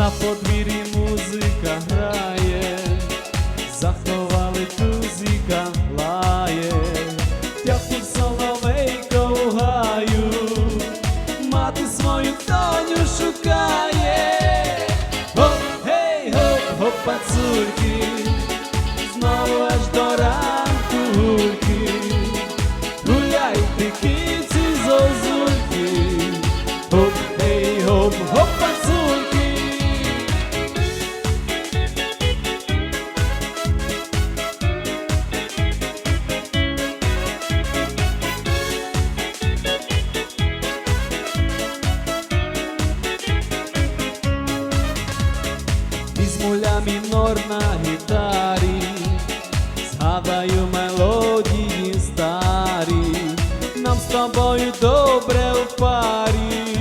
на подвір'ї музика грає, заховали тузіка лає, тяпнув соловейко у гаю, мати свою доню шукає. Гоп, гей, гоп, гоп, пацульки, знову аж до ранку гульки. Гуляйте, киці зозульки, гоп, гей, гоп, гоп, ля на гітарі, згадаю мелодії старі, нам з тобою добре в парі,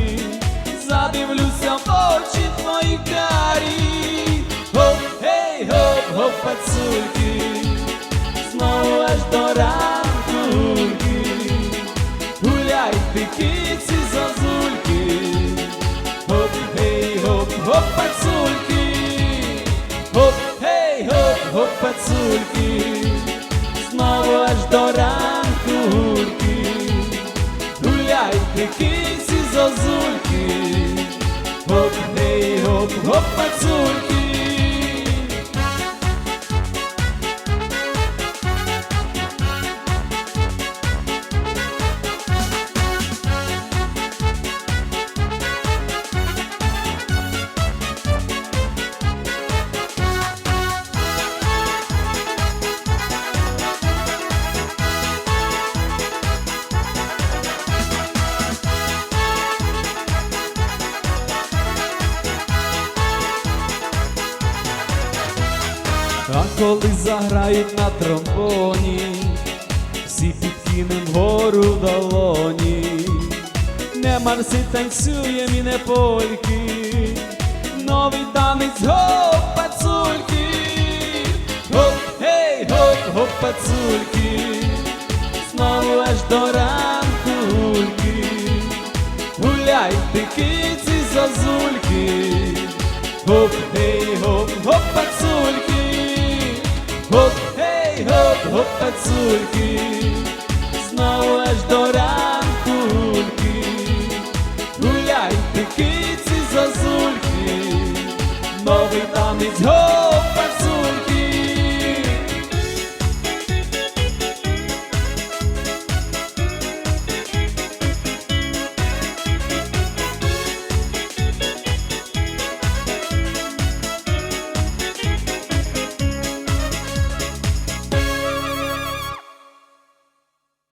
пацульки, А коли заграють на тромбоні, всі підкинем вгору долоні, не марси танцюєм і не польки, новий танець гоп, пацульки, гоп, гей, гоп, гоп, пацульки, знову аж до ранку гульки, гуляйте, киці, зозульки. Гоп, гей, гопацульки, знову аж до ранку гуляй, гуляйте киці зозу.